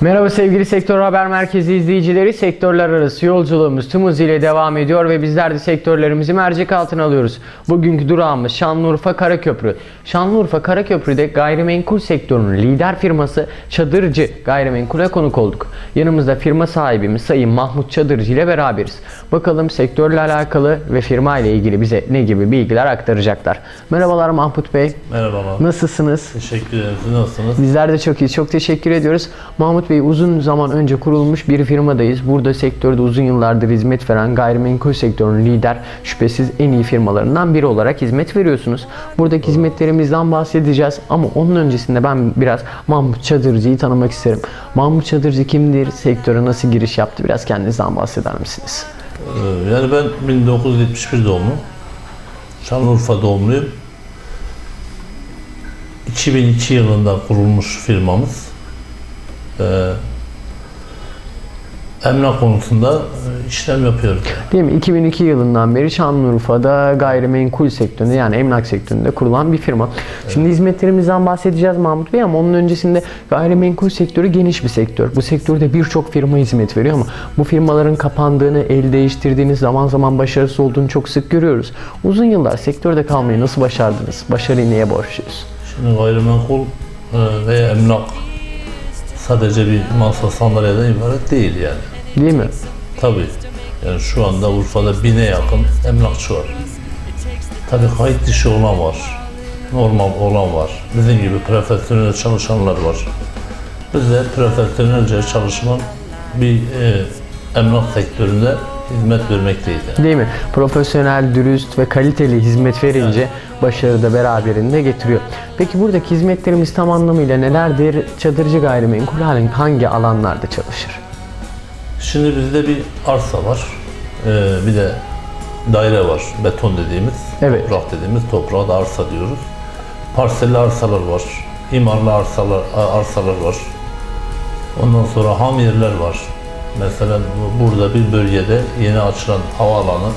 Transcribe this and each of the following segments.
Merhaba sevgili Sektör Haber Merkezi izleyicileri. Sektörler arası yolculuğumuz tüm hızıyla devam ediyor ve bizler de sektörlerimizi mercek altına alıyoruz. Bugünkü durağımız Şanlıurfa Karaköprü. Şanlıurfa Karaköprü'de gayrimenkul sektörünün lider firması Çadırcı Gayrimenkul'e konuk olduk. Yanımızda firma sahibimiz Sayın Mahmut Çadırcı ile beraberiz. Bakalım sektörle alakalı ve firma ile ilgili bize ne gibi bilgiler aktaracaklar. Merhabalar Mahmut Bey. Merhabalar. Nasılsınız? Teşekkür ederim. Siz nasılsınız? Bizler de çok iyi. Çok teşekkür ediyoruz. Mahmut Bey uzun zaman önce kurulmuş bir firmadayız. Burada sektörde uzun yıllardır hizmet veren gayrimenkul sektörünün lider şüphesiz en iyi firmalarından biri olarak hizmet veriyorsunuz. Buradaki hizmetlerimizden bahsedeceğiz ama onun öncesinde ben biraz Mahmut Çadırcı'yı tanımak isterim. Mahmut Çadırcı kimdir? Sektöre nasıl giriş yaptı? Biraz kendinizden bahseder misiniz? Ee, Yani ben 1971 doğumlu. Şanlıurfa doğumluyum. 2002 yılında kurulmuş firmamız. Ee, emlak konusunda e, işlem yapıyoruz. Değil mi? 2002 yılından beri Şanlıurfa'da gayrimenkul sektöründe yani emlak sektöründe kurulan bir firma. Şimdi hizmetlerimizden bahsedeceğiz Mahmut Bey ama onun öncesinde gayrimenkul sektörü geniş bir sektör. Bu sektörde birçok firma hizmet veriyor ama bu firmaların kapandığını, el değiştirdiğiniz zaman zaman başarısız olduğunu çok sık görüyoruz. Uzun yıllar sektörde kalmayı nasıl başardınız? Başarıyı neye borçluyuz? Şimdi gayrimenkul e, veya emlak sadece bir masa sandalyeden ibaret değil yani. Değil mi? Tabii. Yani şu anda Urfa'da bine yakın emlakçı var. Tabii kayıt dışı olan var. Normal olan var. Bizim gibi profesyonel çalışanlar var. Biz de profesyonelce çalışman bir e, emlak sektöründe hizmet vermekteyiz. yani. Değil mi? Profesyonel, dürüst ve kaliteli hizmet verince başarı da beraberinde getiriyor. Peki buradaki hizmetlerimiz tam anlamıyla nelerdir? Çadırcı gayrimenkul hangi alanlarda çalışır? Şimdi bizde bir arsa var. Ee, bir de daire var. Beton dediğimiz. Evet. Toprak dediğimiz toprağa da arsa diyoruz. Parselli arsalar var. imarlı arsalar, arsalar var. Ondan sonra ham yerler var. Mesela bu- burada bir bölgede yeni açılan havaalanı.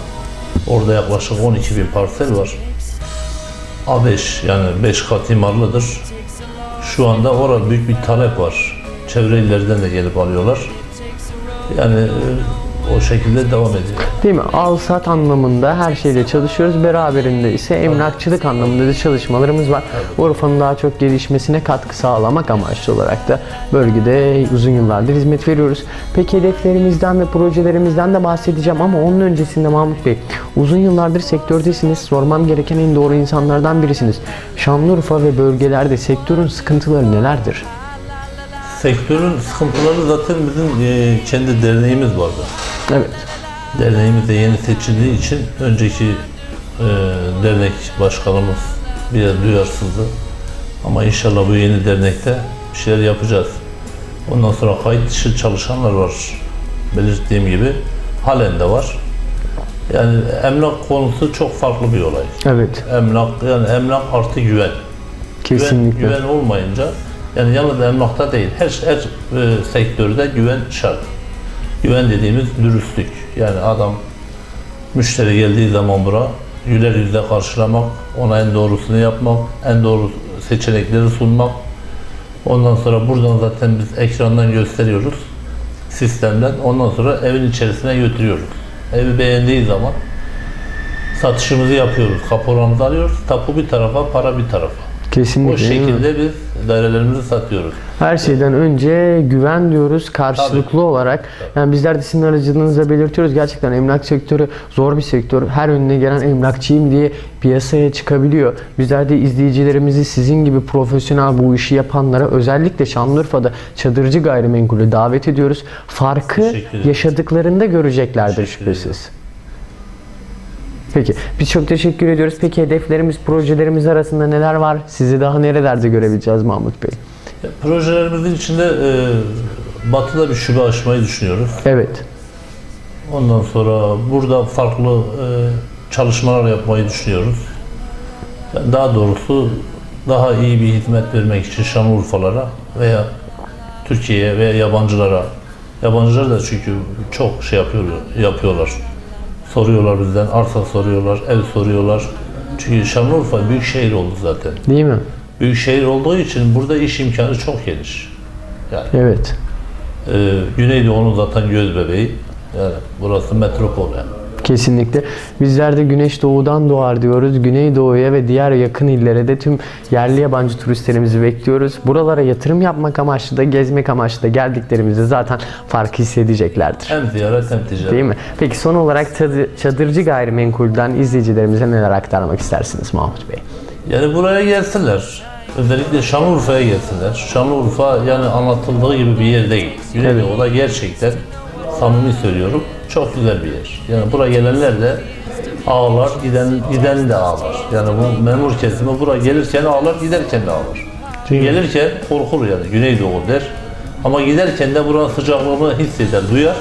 Orada yaklaşık 12 bin parsel var. A5 yani 5 kat imarlıdır. Şu anda orada büyük bir talep var. Çevre illerden de gelip alıyorlar. Yani e, o şekilde devam ediyor. Değil mi? Al sat anlamında her şeyle çalışıyoruz. Beraberinde ise emlakçılık anlamında da çalışmalarımız var. Urfa'nın daha çok gelişmesine katkı sağlamak amaçlı olarak da bölgede uzun yıllardır hizmet veriyoruz. Peki hedeflerimizden ve projelerimizden de bahsedeceğim ama onun öncesinde Mahmut Bey uzun yıllardır sektördesiniz. Sormam gereken en doğru insanlardan birisiniz. Şanlıurfa ve bölgelerde sektörün sıkıntıları nelerdir? Sektörün sıkıntıları zaten bizim e, kendi derneğimiz vardı. Evet. Derneğimiz de yeni seçildiği için önceki e, dernek başkanımız biraz duyarsızdı. Ama inşallah bu yeni dernekte bir şeyler yapacağız. Ondan sonra kayıt dışı çalışanlar var. Belirttiğim gibi halen de var. Yani emlak konusu çok farklı bir olay. Evet. Emlak yani emlak artı güven. Kesinlikle. Güven, güven olmayınca yani yalnız emlakta değil her, her e, sektörde güven şart. Güven dediğimiz dürüstlük. Yani adam müşteri geldiği zaman bura güler yüzle karşılamak, ona en doğrusunu yapmak, en doğru seçenekleri sunmak. Ondan sonra buradan zaten biz ekrandan gösteriyoruz sistemden. Ondan sonra evin içerisine götürüyoruz. Evi beğendiği zaman satışımızı yapıyoruz. Kaporamızı alıyoruz. Tapu bir tarafa, para bir tarafa. Kesinlikle. O şekilde biz dairelerimizi satıyoruz. Her şeyden önce güven diyoruz karşılıklı Tabii. olarak. Yani bizler de sizin aracılığınızla belirtiyoruz. Gerçekten emlak sektörü zor bir sektör. Her önüne gelen emlakçıyım diye piyasaya çıkabiliyor. Bizler de izleyicilerimizi sizin gibi profesyonel bu işi yapanlara özellikle Şanlıurfa'da çadırcı gayrimenkulü davet ediyoruz. Farkı yaşadıklarında göreceklerdir şüphesiz. Peki biz çok teşekkür ediyoruz. Peki hedeflerimiz, projelerimiz arasında neler var? Sizi daha nerelerde görebileceğiz Mahmut Bey? Projelerimizin içinde e, batıda bir şube açmayı düşünüyoruz. Evet. Ondan sonra burada farklı e, çalışmalar yapmayı düşünüyoruz. Yani daha doğrusu daha iyi bir hizmet vermek için Şanlıurfalara veya Türkiye'ye veya yabancılara. Yabancılar da çünkü çok şey yapıyor, yapıyorlar. Soruyorlar bizden, arsa soruyorlar, ev soruyorlar. Çünkü Şanlıurfa büyük şehir oldu zaten. Değil mi? Büyük şehir olduğu için burada iş imkanı çok geniş. Yani Evet. Ee, Güneydoğu'nun zaten göz bebeği. Yani burası metropol yani. Kesinlikle. Bizler de güneş doğudan doğar diyoruz. Güneydoğu'ya ve diğer yakın illere de tüm yerli yabancı turistlerimizi bekliyoruz. Buralara yatırım yapmak amaçlı da gezmek amaçlı da geldiklerimizde zaten farkı hissedeceklerdir. Hem ziyaret hem ticaret. Değil mi? Peki son olarak çadı- çadırcı gayrimenkulden izleyicilerimize neler aktarmak istersiniz Mahmut Bey? Yani buraya gelsinler. Özellikle Şanlıurfa'ya gelsinler. Şanlıurfa yani anlatıldığı gibi bir yer değil. Güneydoğu'da gerçekten samimi söylüyorum çok güzel bir yer. Yani buraya gelenler de ağlar, giden giden de ağlar. Yani bu memur kesimi buraya gelirken ağlar, giderken de ağlar. Mi? Gelirken korkur yani Güneydoğu der. Ama giderken de buranın sıcaklığını hisseder, duyar.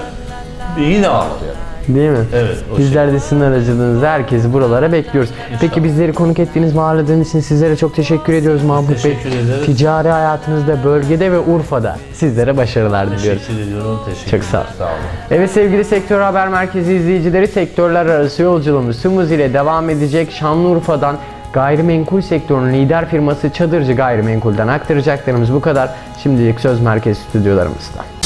Yine ağlar yani. Değil mi? Evet, o Bizler de sizin aracılığınızla herkesi buralara bekliyoruz. Peki bizleri konuk ettiğiniz mağaladığınız için sizlere çok teşekkür ediyoruz Mahmut Bey. Teşekkür ederiz. Ticari hayatınızda, bölgede ve Urfa'da sizlere başarılar diliyoruz. Teşekkür ediyorum. Teşekkür Çok sağ ol. Sağ olun. Evet sevgili Sektör Haber Merkezi izleyicileri sektörler arası yolculuğumuz tüm hızıyla devam edecek. Şanlıurfa'dan gayrimenkul sektörünün lider firması Çadırcı Gayrimenkul'den aktaracaklarımız bu kadar. Şimdilik söz merkez stüdyolarımızda.